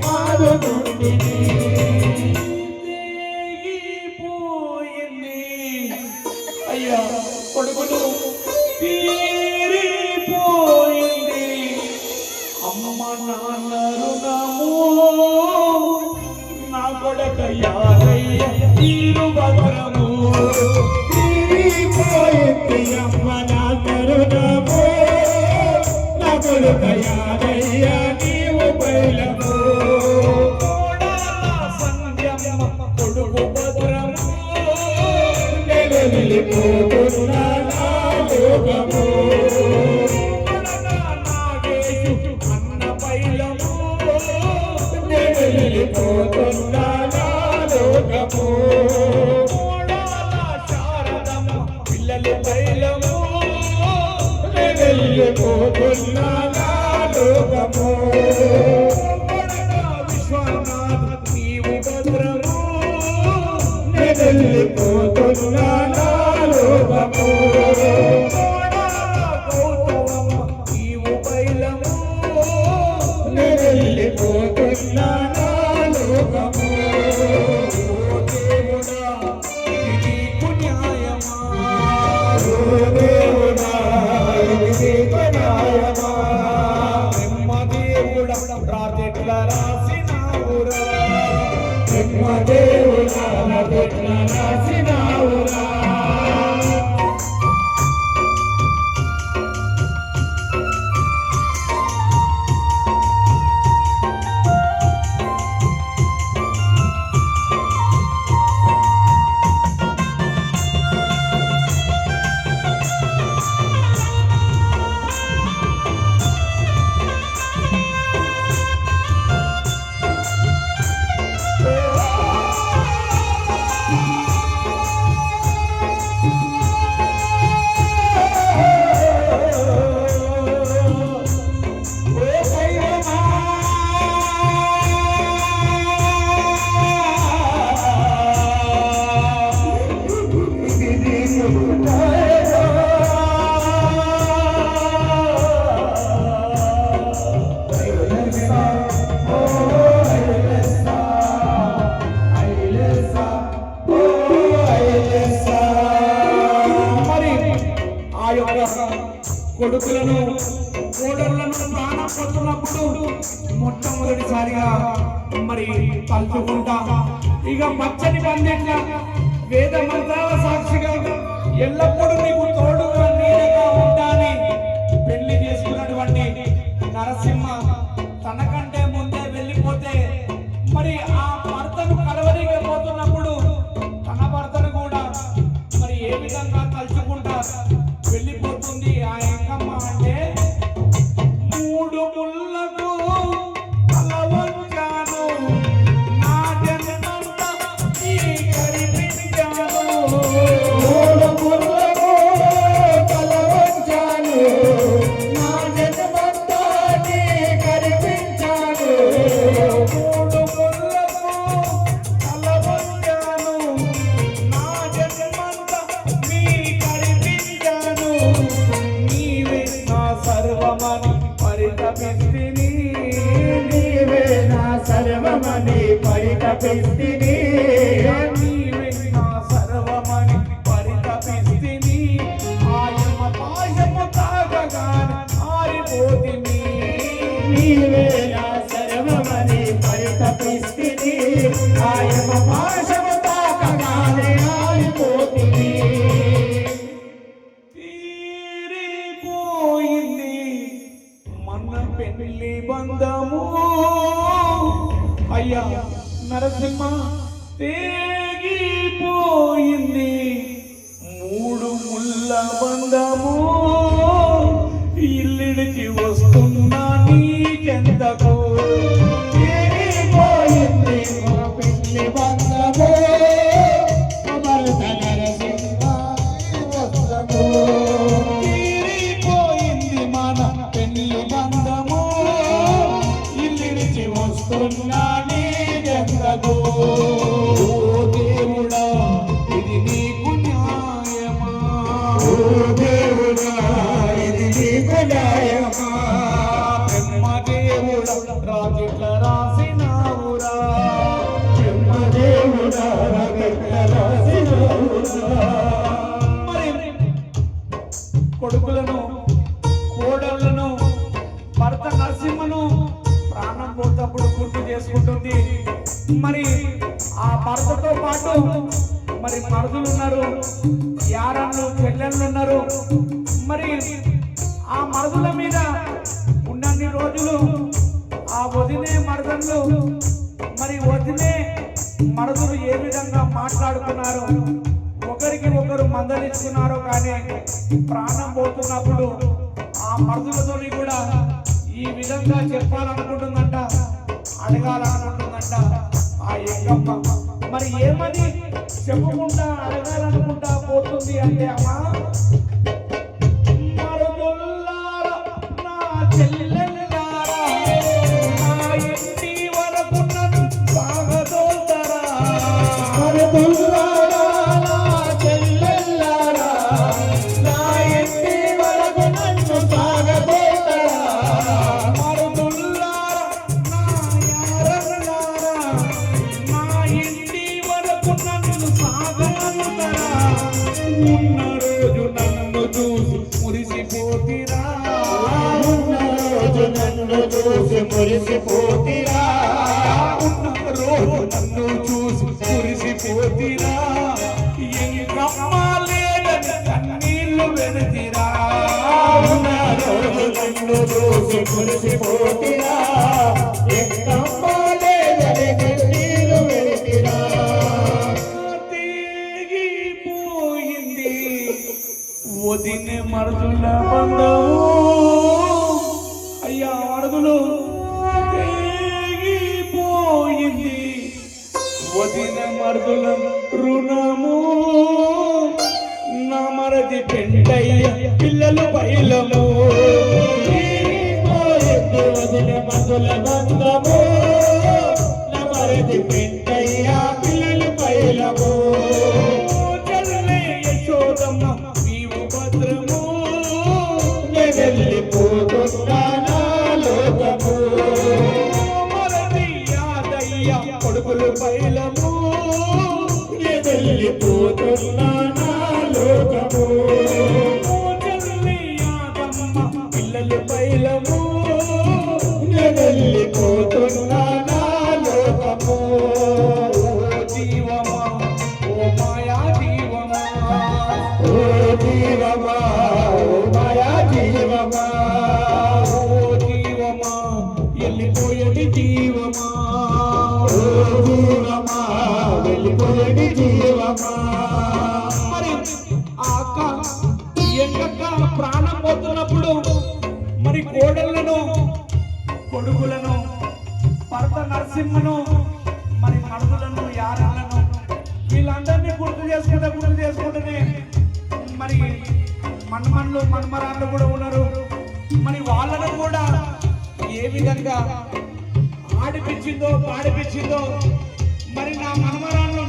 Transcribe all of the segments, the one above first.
పోయింది కోడాల కొడుకులను కోడళ్ళను ప్రాణం పోతున్నప్పుడు మొట్టమొదటిసారిగా మరి తలుచుకుంటా. ఇక పచ్చని పందిట్ల వేద మంత్రాల సాక్షిగా ఎల్లప్పుడూ నీకు తోడుగా 吗？కొడుకులను కోడళ్ళను భర్త నరసింహను ప్రాణం పోతప్పుడు గుర్తు చేసుకుంటుంది. మరి ఆ భర్తతో పాటు మరి మరుదులు ఉన్నారు యారన్లు చెల్లెళ్ళు ఉన్నారు. మరి ఆ మరుదుల మీద ఉన్నన్ని రోజులు ఆ వదినే మరదళ్ళు మరి వదినే మరదులు ఏ విధంగా మాట్లాడుకున్నారో ఒకరికి ఒకరు మందలిస్తున్నారు కానీ ప్రాణం పోతున్నప్పుడు ఆ మరుదులతోని కూడా ఈ విధంగా చెప్పాలనుకుంటుందంట అడగాలనుకుంటుందంట ఆ ఎంకమ్మ మరి ఏమని చెప్పకుండా అడగాలనుకుంటా పోతుంది అంటే అమ్మా Thank you. ఎంకమ్మ లేదని కన్నీళ్ళు వెనుతిరా రోజు ఎక్కమ్మ లేదని వదిన మరుదుల బంధము. అయ్యా మరుదులు వదిన మరుదుల రుణము. నా పెంటయ్య పిల్లలు బయలము. పోయింది మధుల బంధము. నమరది పెంట మరి ఆ అక్క ఎంకక్క ప్రాణం పోతున్నప్పుడు మరి కోడళ్ళను కొడుకులను భర్త నరసింహను మరి మనుషులను యారాలను వీళ్ళందరినీ గుర్తు చేసుకుంటే గుర్తు చేసుకుంటేనే మరి మన్మన్లు మన్మరాళ్ళు కూడా ఉన్నారు. మరి వాళ్ళను కూడా ఏ విధంగా ఆడిపించిందో పాడిపించిందో మరి నా మన్మరాళ్ళు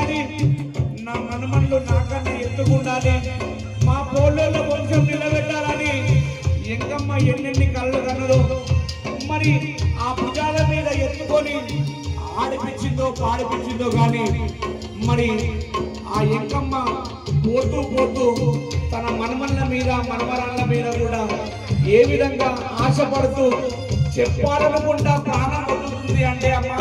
ఉండాలి. నా మనమన్లు నాకన్నా ఎత్తుకుండాలి మా పోలోళ్ళ కొంచెం నిలబెట్టాలని ఎంకమ్మ ఎన్నెన్ని కళ్ళు కన్నదో. మరి ఆ భుజాల మీద ఎత్తుకొని ఆడిపించిందో పాడిపించిందో కానీ మరి ఆ ఎంకమ్మ పోతూ పోతూ తన మనమల్ల మీద మనమరాళ్ళ మీద కూడా ఏ విధంగా ఆశపడుతూ చెప్పాలనుకుంటా ప్రాణం పొందుతుంది అంటే అమ్మా.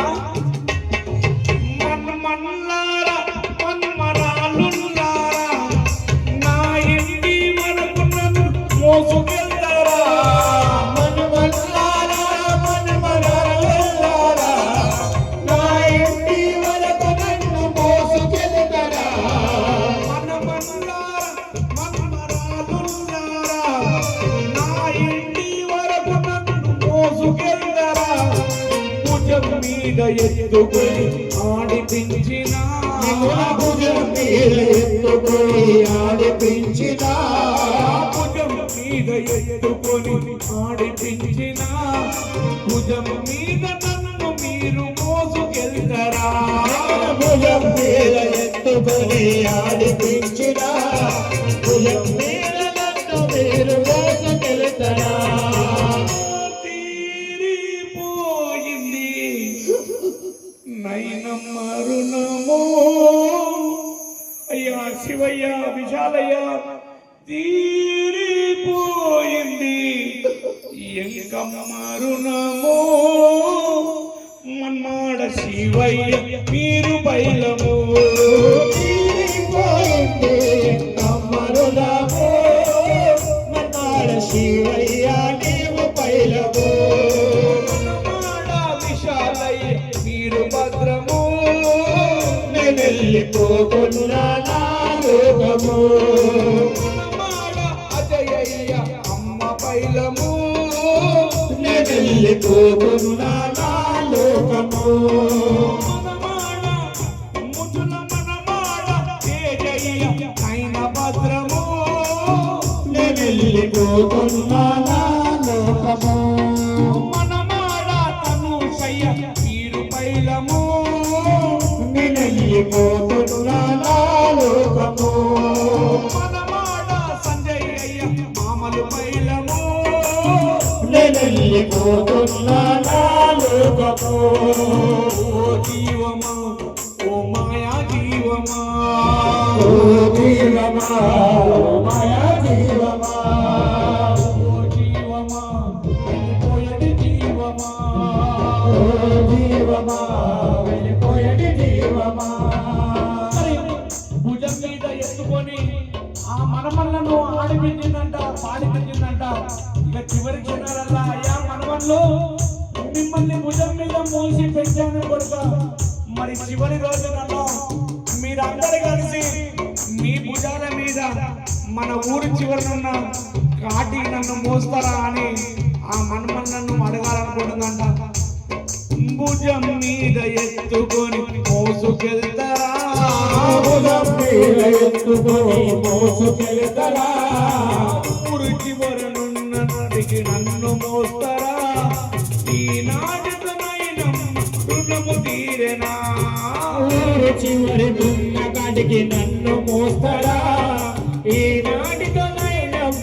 నేను వెళ్ళిపోతున్నా నా లోకము వెళ్ళిపోతున్నా ఓ జీవమా ఓ మాయా జీవమా ఓ జీవమా ఓ మాయా జీవమా ఓ జీవమా వెళ్ళిపోయేది జీవమా ఓ జీవమా చివరి రోజు నన్ను మీరందరూ కలిసి మీ భుజాల మీద మన ఊరి చివరనున్న కాటి నన్ను మోస్తారా అని చివరి ఉన్న కాటికి నన్ను మోస్తారా ఈనాటితో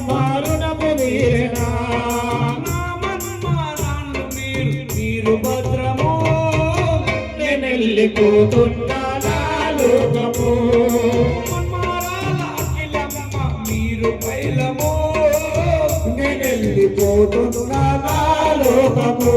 మారునము వీరేనా నా మీరు మీరు భద్రము? నేను వెళ్ళిపోతున్నా లోకము? మీరు బయలము నేను వెళ్ళిపోతున్నా లోకము?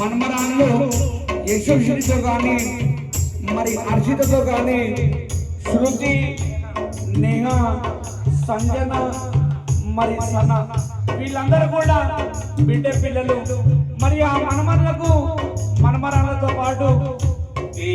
మన్మరాన్లు యశోషుడితో కానీ మరి హర్షితతో కానీ శృతి నేహ సంజన మరి సన వీళ్ళందరూ కూడా బిడ్డ పిల్లలు. మరి ఆ మనమరులకు మనమరాలతో పాటు ఈ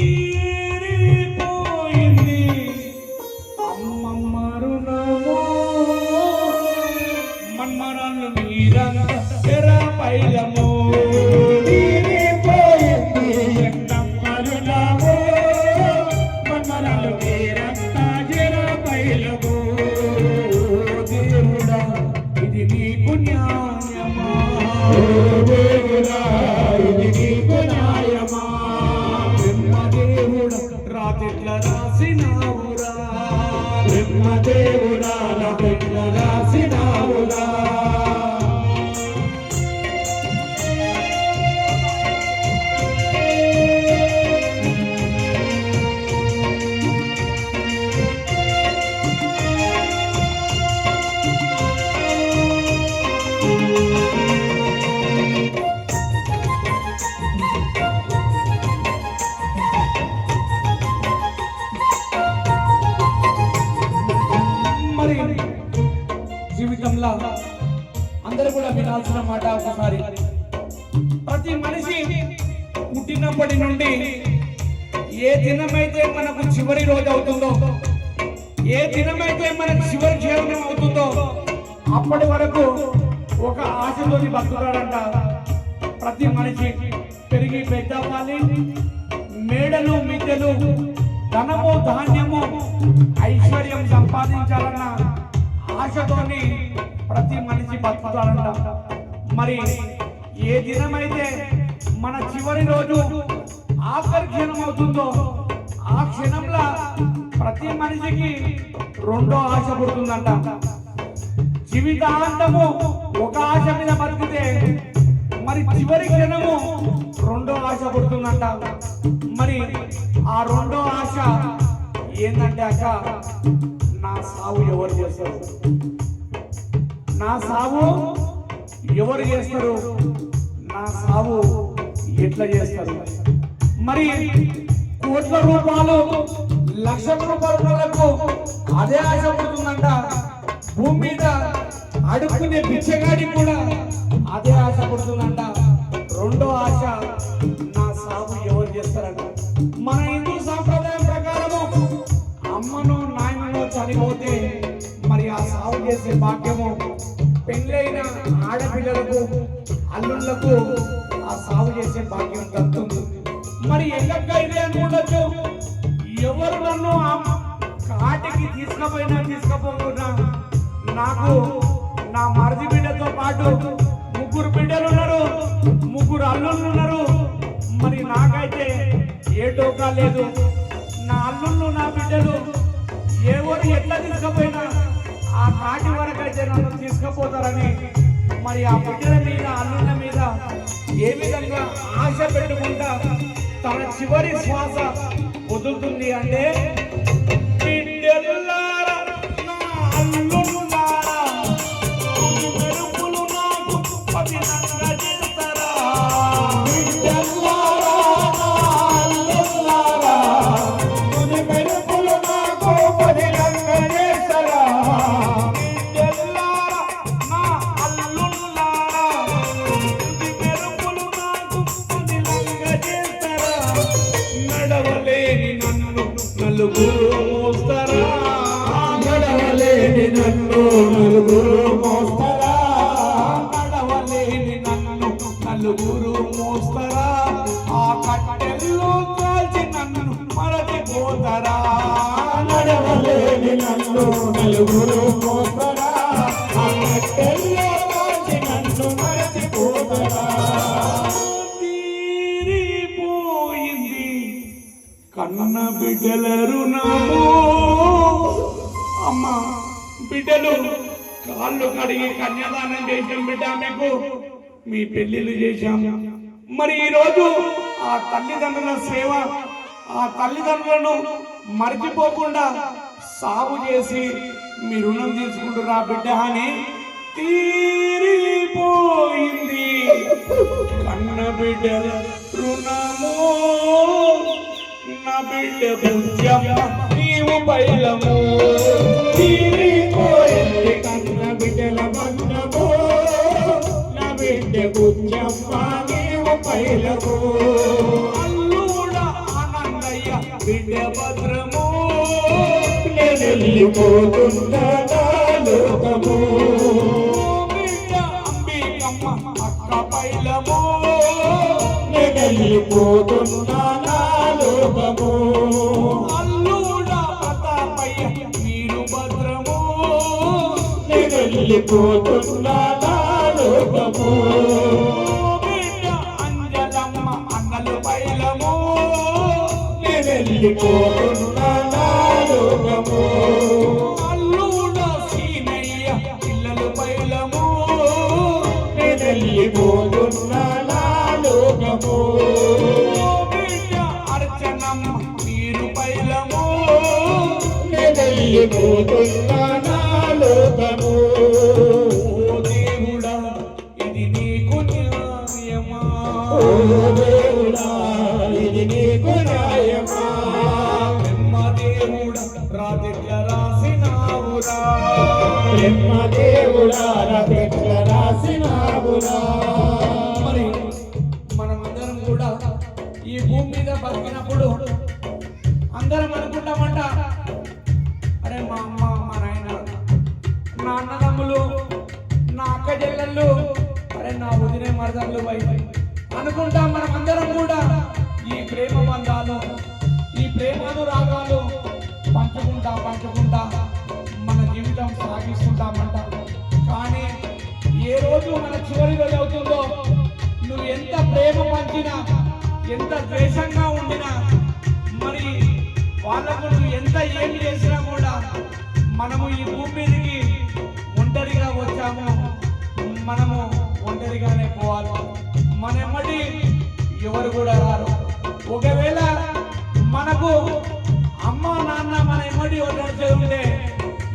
జీవితంలో అందరూ కూడా వినాల్సిన మాట ఒకసారి. ప్రతి మనిషి పుట్టినప్పటి నుండి ఏ దినమైతే మనకు చివరి రోజు అవుతుందో ఏ దినమైతే మనకు చివరి జీవనం అవుతుందో అప్పటి వరకు ఒక ఆశతోని బతుకుతాడంట. ప్రతి మనిషి పెరిగి పెద్దవ్వాలి మేడలు మిద్దెలు ధనము ధాన్యము ఐశ్వర్యం సంపాదించాలన్నా ఆశతోని ప్రతి మనిషి బతుకుతాడంట. మరి ఏ దినమైతే మన చివరి రోజు ఆఖరి క్షణం అవుతుందో ఆ క్షణంలో ప్రతి మనిషికి రెండో ఆశ పుడుతుందంట. జీవితాంతము ఒక ఆశ మీద బతికితే మరి చివరి క్షణము రెండో ఆశ పుడుతుందంట. మరి ఆ రెండో ఆశ ఏంటంటే అక్క నా సావు ఎవరు చేస్తారు? నా సావు ఎవరు చేస్తారు? నా సావు ఎట్లా చేస్తారు? మరి కోట్ల రూపాయలు లక్షల రూపాయలకు అదే ఆశపడుతుందంట భూమి మీద అడుక్కునే పిచ్చగాడి కూడా అదే ఆశపడుతుందంట రెండో ఆశ నా సాగు ఎవరు చేస్తారంట. మన హిందూ చనిపోతే మరి ఆ సాగు చేసే భాగ్యము పెళ్ళైన ఆడపిల్లలకు అల్లుళ్ళకు ఆ సాగు చేసే భాగ్యం దక్కుతుంది. మరి ఎల్లక్క అనుకుండొచ్చు ఎవరు నన్ను ఆ కాటికి తీసుకుపోయినా తీసుకుపోకుండా నాకు నా మరిది బిడ్డతో పాటు ముగ్గురు బిడ్డలు ఉన్నారు ముగ్గురు అల్లుళ్ళు ఉన్నారు. మరి నాకైతే ఏ టోకా లేదు. నా అల్లుళ్ళు నా బిడ్డలు ఎవరు ఎట్లా తీసుకుపోయినా ఆ కాటి వరకు అయితే నన్ను తీసుకుపోతారని మరి ఆ బిడ్డల మీద అల్లుల మీద ఏ విధంగా ఆశ పెట్టుకుంటా తన చివరి శ్వాస వదులుతుంది అంటే అడిగి కన్యాదానం చేసాం బిడ్డ మీకు. మీ పెళ్ళిళ్ళు చేశాం. మరి ఈరోజు ఆ తల్లిదండ్రుల సేవ ఆ తల్లిదండ్రులను మర్చిపోకుండా సాగు చేసి మీ రుణం తీసుకుంటున్నా బిడ్డ అని తీరిపోయింది. కన్న బిడ్డల రుణము నా బిడ్డ బుజ్జమ్మ నీవు బయలము. బిడ్డ గుజ్జమ్మ అల్లుడ ఆనందయ్య బిడ్డ భద్రము. వెళ్ళిపోతున్నా లోకము బిడ్డ అంబికమ్మ అక్క బయలము వెళ్ళిపోతున్నా లోకము అల్లుడ ప్రతాపయ్య మీరు భద్రము. లోకము అంజలమ్మ అన్నలు బయలము వెళ్ళిపోతున్నా నా లోకము అల్లుడ సీనయ్య పిల్లలు బయలము వెళ్ళిపోతున్నా నా లోకము అర్చనమ్మ మీరు బయలము వెళ్ళిపోతున్నా దేవుడా రాతిట్ల రాసినావురా బ్రహ్మ దేవుడా రపెట్ల రాసినావురా మరి మనమందరం కూడా ఈ భూమి మీద బతికినప్పుడు అందరం అనుకుంటామంట అరే మా అమ్మ మా నాయన నా అన్నదమ్ములు నా అక్క చెల్లెళ్ళు అరే నా వదిలే మరదళ్ళు వైపు అనుకుంటాం మనం అందరం కూడా రోజు మన చివరి రోజు అవుతుందో నువ్వు ఎంత ప్రేమ పంచినా ఎంత ద్వేషంగా ఉండినా మరి వాళ్ళకు నువ్వు ఎంత ఏమి చేసినా కూడా మనము ఈ భూమి మీదకి ఒంటరిగా వచ్చాము. మనము ఒంటరిగానే పోవాలి. మన ఎమ్మటి ఎవరు కూడా రారు. ఒకవేళ మనకు అమ్మ నాన్న మన ఎమ్మటి వదిలేసి ఉంటే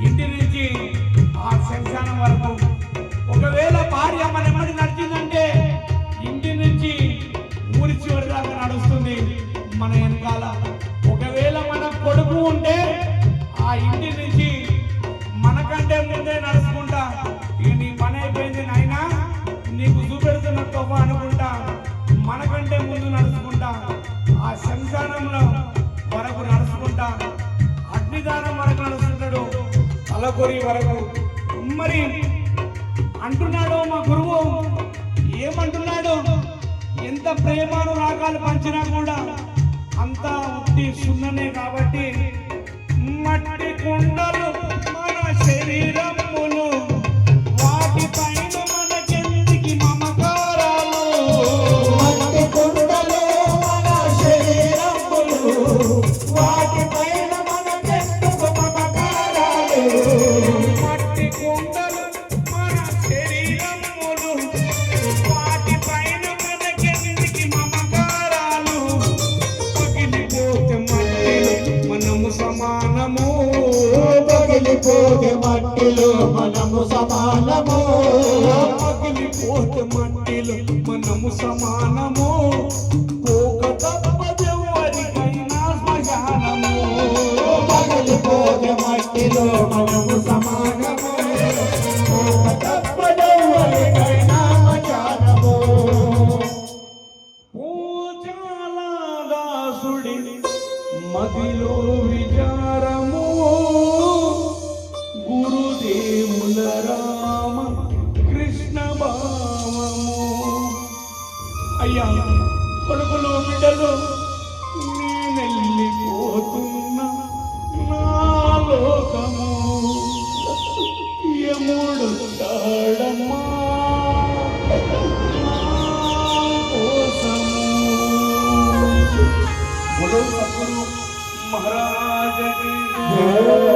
ఇంటి నుంచి ఆ శ్మశానం వరకు. ఒకవేళ భార్య మన ఎమ్మటి నడిచిందంటే ఇంటి నుంచి ఊరి చివరి దాకా నడుస్తుంది మన వెనకాల. ఒకవేళ మన కొడుకు ఉంటే ఆ ఇంటి నుంచి మనకంటే ముందే నడుచుకుంటా. ఇక నీ పని అయిపోయింది నాయనా నీకు చూపెడుతున్న తొవ్వ అనుకుంటా మనకంటే ముందు నడుచుకుంటా. ఆ శంశానంలో వరకు నడుచుకుంటా. అగ్నిదానం వరకు నడుస్తుంటాడు తలకొరి వరకు. మరి అంటున్నాడో మా గురువు? ఏమంటున్నాడు? ఎంత ప్రేమను రాగాలు పంచినా కూడా అంతా ఉట్టి సున్ననే కాబట్టి మట్టి కుండలు మన శరీరములు మట్టిలో మనము సమానము. పగిలిపోతే మట్టిలో మనము సమానము.